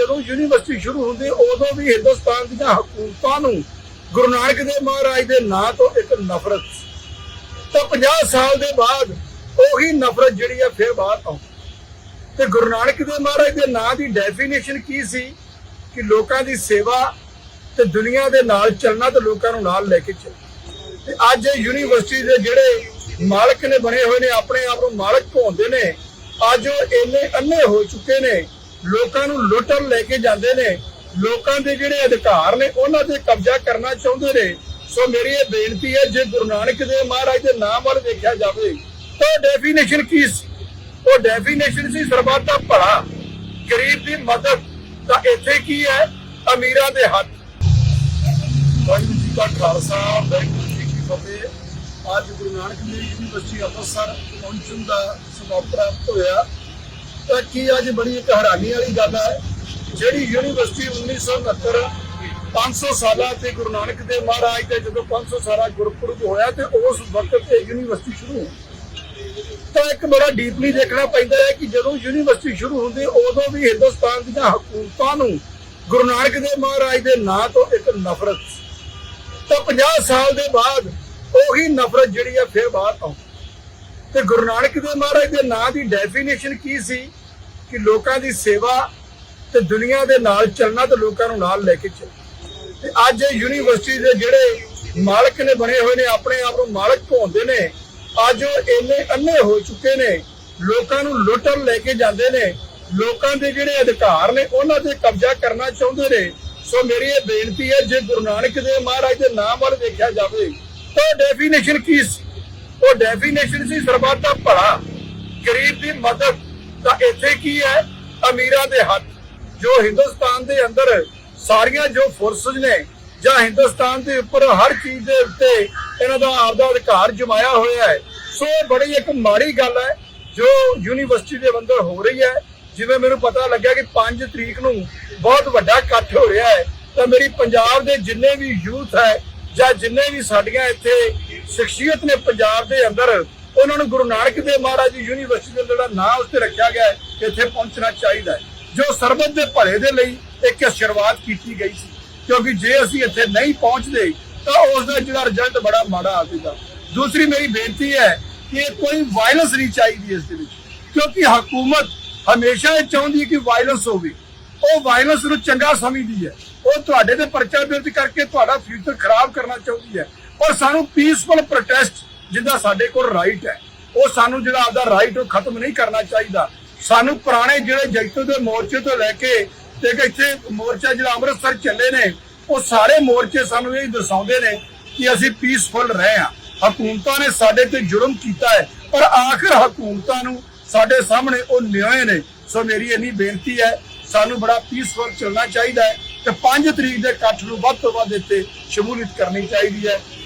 ਜਦੋਂ ਯੂਨੀਵਰਸਿਟੀ ਸ਼ੁਰੂ ਹੁੰਦੀ, ਉਦੋਂ ਵੀ ਹਿੰਦੁਸਤਾਨ ਦੀਆਂ ਹਕੂਮਤਾਂ ਨੂੰ ਗੁਰੂ ਨਾਨਕ ਦੇਵ ਮਹਾਰਾਜ ਦੇ ਨਾਂ ਤੋਂ ਇੱਕ ਨਫ਼ਰਤ ਸੀ। ਤਾਂ 50 ਸਾਲ ਦੇ ਬਾਅਦ ਉਹੀ ਨਫ਼ਰਤ ਜਿਹੜੀ ਹੈ ਫਿਰ ਬਾਹਰ ਆਉਂਦੀ। ਤੇ ਗੁਰੂ ਨਾਨਕ ਦੇਵ ਮਹਾਰਾਜ ਦੇ ਨਾਂ ਦੀ ਡੈਫੀਨੇਸ਼ਨ ਕੀ ਸੀ? ਕਿ ਲੋਕਾਂ ਦੀ ਸੇਵਾ ਤੇ ਦੁਨੀਆ ਦੇ ਨਾਲ ਚੱਲਣਾ ਤੇ ਲੋਕਾਂ ਨੂੰ ਨਾਲ ਲੈ ਕੇ ਚੱਲਣਾ। ਤੇ ਅੱਜ ਯੂਨੀਵਰਸਿਟੀ ਦੇ ਜਿਹੜੇ ਮਾਲਕ ਨੇ ਬਣੇ ਹੋਏ ਨੇ, ਆਪਣੇ ਆਪ ਨੂੰ ਮਾਲਕ ਕਹਾਉਂਦੇ ਨੇ, ਅੱਜ ਉਹ ਇੰਨੇ ਅੰਨੇ ਹੋ ਚੁੱਕੇ ਨੇ ਲੋਕਾਂ ਨੂੰ ਲੁੱਟਣ ਲੈ ਕੇ ਜਾਂਦੇ ਨੇ, ਲੋਕਾਂ ਦੇ ਜਿਹੜੇ ਅਧਿਕਾਰ ਨੇ, ਉਹਨਾਂ ਤੇ ਕਬਜ਼ਾ ਕਰਨਾ ਚਾਹੁੰਦੇ ਨੇ। ਸੋ ਮੇਰੀ ਇਹ ਬੇਨਤੀ ਹੈ, ਜੇ ਗੁਰੂ ਨਾਨਕ ਦੇਵ ਮਹਾਰਾਜ ਦੇ ਨਾਮ ਵੱਲ ਦੇਖਿਆ ਜਾਵੇ, ਤਾਂ ਡੈਫੀਨੇਸ਼ਨ ਕੀ ਸੀ? ਉਹ ਡੈਫੀਨੇਸ਼ਨ ਸੀ ਸਰਬੱਤ ਦਾ ਭਲਾ। ਗਰੀਬ ਦੀ ਮਦਦ, ਤਾਂ ਇੱਥੇ ਕੀ ਹੈ? ਅਮੀਰਾਂ ਦੇ ਹੱਥ। ਵਾਹਿਗੁਰੂ ਜੀ ਕਾ ਖਾਲਸਾ, ਵਾਹਿਗੁਰੂ ਜੀ ਕੀ ਫਤਿਹ। ਅੱਜ ਗੁਰੂ ਨਾਨਕ ਦੇਵ ਯੂਨੀਵਰਸਿਟੀ ਅੰਮ੍ਰਿਤਸਰ ਪਹੁੰਚਣ ਦਾ ਸਬਬ ਪ੍ਰਾਪਤ ਹੋਇਆ। ਤਾਂ ਕੀ ਅੱਜ ਬੜੀ ਇੱਕ ਹੈਰਾਨੀ ਵਾਲੀ ਗੱਲ ਹੈ, ਜਿਹੜੀ ਯੂਨੀਵਰਸਿਟੀ 1969 500 ਸਾਲਾਂ ਤੇ ਗੁਰੂ ਨਾਨਕ ਦੇਵ ਮਹਾਰਾਜ ਦੇ ਜਦੋਂ 500 ਸਾਲਾ ਗੁਰਪੁਰਬ ਹੋਇਆ ਤੇ ਉਸ ਵਕਤ ਇਹ ਯੂਨੀਵਰਸਿਟੀ ਸ਼ੁਰੂ ਹੋਈ। ਤਾਂ ਇੱਕ ਬੜਾ ਡੀਪਲੀ ਦੇਖਣਾ ਪੈਂਦਾ ਹੈ ਕਿ ਜਦੋਂ ਯੂਨੀਵਰਸਿਟੀ ਸ਼ੁਰੂ ਹੁੰਦੀ, ਉਦੋਂ ਵੀ ਹਿੰਦੁਸਤਾਨ ਦੀਆਂ ਹਕੂਮਤਾਂ ਨੂੰ ਗੁਰੂ ਨਾਨਕ ਦੇਵ ਮਹਾਰਾਜ ਦੇ ਨਾਂ ਤੋਂ ਇੱਕ ਨਫ਼ਰਤ ਸੀ। ਤਾਂ 50 ਸਾਲ ਦੇ ਬਾਅਦ ਉਹੀ ਨਫ਼ਰਤ ਜਿਹੜੀ ਹੈ, ਫਿਰ ਬਾਹਰ ਆਉਂਦੀ। ਤੇ ਗੁਰੂ ਨਾਨਕ ਦੇਵ ਮਹਾਰਾਜ ਦੇ ਨਾਂ ਦੀ ਡੈਫੀਨੇਸ਼ਨ ਕੀ ਸੀ? ਕਿ ਲੋਕਾਂ ਦੀ ਸੇਵਾ ਤੇ ਦੁਨੀਆ ਦੇ ਨਾਲ ਚੱਲਣਾ ਤੇ ਲੋਕਾਂ ਨੂੰ ਨਾਲ ਲੈ ਕੇ ਚੱਲਣਾ। ਤੇ ਅੱਜ ਯੂਨੀਵਰਸਿਟੀ ਦੇ ਜਿਹੜੇ ਮਾਲਕ ਨੇ ਬਣੇ ਹੋਏ ਨੇ, ਆਪਣੇ ਆਪ ਨੂੰ ਮਾਲਕ ਕਹਾਉਂਦੇ ਨੇ, ਅੱਜ ਉਹ ਇੰਨੇ ਅੰਨੇ ਹੋ ਚੁੱਕੇ ਨੇ, ਲੋਕਾਂ ਨੂੰ ਲੁੱਟਣ ਲੈ ਕੇ ਜਾਂਦੇ ਨੇ, ਲੋਕਾਂ ਦੇ ਜਿਹੜੇ ਅਧਿਕਾਰ ਨੇ, ਉਹਨਾਂ ਤੇ ਕਬਜ਼ਾ ਕਰਨਾ ਚਾਹੁੰਦੇ ਨੇ। ਸੋ ਮੇਰੀ ਇਹ ਬੇਨਤੀ ਹੈ, ਜੇ ਗੁਰੂ ਨਾਨਕ ਦੇਵ ਮਹਾਰਾਜ ਦੇ ਨਾਮ ਵੱਲ ਦੇਖਿਆ ਜਾਵੇ, ਤਾਂ ਡੈਫੀਨੇਸ਼ਨ ਕੀ ਸੀ? ਉਹ ਡੈਫੀਨੇਸ਼ਨ ਸੀ ਸਰਬੱਤ ਦਾ ਭਲਾ, ਗਰੀਬ ਦੀ ਮਦਦ ਤਾਂ ਇੱਥੇ ਕੀ ਹੈ? ਅਮੀਰਾਂ ਦੇ ਹੱਥ ਜੋ ਹਿੰਦੁਸਤਾਨ ਦੇ ਅੰਦਰ ਸਾਰੀਆਂ ਜੋ ਫੋਰਸਸ ਨੇ ਜਾਂ ਹਿੰਦੁਸਤਾਨ ਦੇ ਉੱਪਰ ਹਰ ਚੀਜ਼ ਦੇ ਉੱਤੇ ਇਹਨਾਂ ਦਾ ਆਪਦਾ ਅਧਿਕਾਰ ਜਮਾਇਆ ਹੋਇਆ ਹੈ, ਸੋ ਇਹ ਬੜੀ ਇੱਕ ਮਾੜੀ ਗੱਲ ਹੈ ਜੋ ਯੂਨੀਵਰਸਿਟੀ ਦੇ ਅੰਦਰ ਹੋ ਰਹੀ ਹੈ। ਜਿਵੇਂ ਮੈਨੂੰ ਪਤਾ ਲੱਗਿਆ ਕਿ 5 ਤਰੀਕ ਨੂੰ ਬਹੁਤ ਵੱਡਾ ਇਕੱਠ ਹੋ ਰਿਹਾ ਹੈ। ਤਾਂ ਮੇਰੀ ਪੰਜਾਬ ਦੇ ਜਿੰਨੇ ਵੀ ਯੂਥ ਹੈ ਜਾਂ ਜਿੰਨੇ ਵੀ ਸਾਡੀਆਂ ਇੱਥੇ ਸ਼ਖਸੀਅਤ ਨੇ ਪੰਜਾਬ ਦੇ ਅੰਦਰ ਉਹਨਾਂ ਨੂੰ ਗੁਰੂ ਨਾਨਕ ਦੇਵ ਮਹਾਰਾਜ ਯੂਨੀਵਰਸਿਟੀ ਦਾ ਜਿਹੜਾ ਨਾਂ ਉਸ ਤੇ ਰੱਖਿਆ ਗਿਆ ਹੈ ਇੱਥੇ ਪਹੁੰਚਣਾ ਚਾਹੀਦਾ ਹੈ। ਜੋ ਸਰਬਤ ਦੇ ਭਲੇ ਦੇ ਲਈ ਇੱਕ ਸ਼ੁਰੂਆਤ ਕੀਤੀ ਗਈ ਸੀ, ਕਿਉਂਕਿ ਜੇ ਅਸੀਂ ਇੱਥੇ ਨਹੀਂ ਪਹੁੰਚਦੇ, ਤਾਂ ਉਸ ਦਾ ਜਿਹੜਾ ਰਿਜ਼ਲਟ ਬੜਾ ਮਾੜਾ ਆਵੇਗਾ ਦੂਸਰੀ ਮੇਰੀ ਬੇਨਤੀ ਹੈ ਕਿ ਕੋਈ ਵਾਇਲੈਂਸ ਨਹੀਂ ਚਾਹੀਦੀ ਇਸ ਦੇ ਵਿੱਚ, ਕਿਉਂਕਿ ਹਕੂਮਤ ਹਮੇਸ਼ਾ ਇਹ ਚਾਹੁੰਦੀ ਹੈ ਕਿ ਵਾਇਲੈਂਸ ਹੋਵੇ। ਉਹ ਵਾਇਲੈਂਸ ਨੂੰ ਚੰਗਾ ਸਮਝਦੀ ਹੈ। ਉਹ ਤੁਹਾਡੇ ਤੇ ਪਰਚਾ ਦਰਜ ਕਰਕੇ ਤੁਹਾਡਾ ਫਿਊਚਰ ਖਰਾਬ ਕਰਨਾ ਚਾਹੁੰਦੀ ਹੈ। ਪਰ ਸਾਨੂੰ ਪੀਸਫੁਲ ਪ੍ਰੋਟੈਸਟ ਜਿੱਦਾਂ ਸਾਡੇ ਕੋਲ ਰਾਈਟ ਹੈ, ਉਹ ਸਾਨੂੰ ਜਿਹੜਾ ਆਪਦਾ ਰਾਈਟ ਉਹ ਖਤਮ ਨਹੀਂ ਕਰਨਾ ਚਾਹੀਦਾ। ਸਾਨੂੰ ਪੁਰਾਣੇ ਜਿਹੜੇ ਜੈਤੋ ਦੇ ਮੋਰਚੇ ਤੋਂ ਲੈ ਕੇ ਤੇ ਇੱਥੇ ਮੋਰਚਾ ਜਿਹੜਾ ਅੰਮ੍ਰਿਤਸਰ ਚੱਲੇ ਨੇ, ਉਹ ਸਾਰੇ ਮੋਰਚੇ ਸਾਨੂੰ ਇਹ ਦਰਸਾਉਂਦੇ ਨੇ ਕਿ ਅਸੀਂ ਪੀਸਫੁਲ ਰਹੇ ਹਾਂ। ਹਕੂਮਤਾਂ ਨੇ ਸਾਡੇ ਤੇ ਜੁਰਮ ਕੀਤਾ ਹੈ, ਪਰ ਆਖਰ ਹਕੂਮਤਾਂ ਨੂੰ ਸਾਡੇ ਸਾਹਮਣੇ ਉਹ ਨਿਆਂ ਨੇ। ਸੋ ਮੇਰੀ ਇੰਨੀ ਬੇਨਤੀ ਹੈ, ਸਾਨੂੰ ਬੜਾ ਪੀਸਫੁਲ ਚੱਲਣਾ ਚਾਹੀਦਾ ਹੈ ਤੇ 5 ਤਰੀਕ ਦੇ ਇਕੱਠ ਨੂੰ ਵੱਧ ਤੋਂ ਵੱਧ ਇੱਥੇ ਸ਼ਮੂਲੀਅਤ ਕਰਨੀ ਚਾਹੀਦੀ ਹੈ।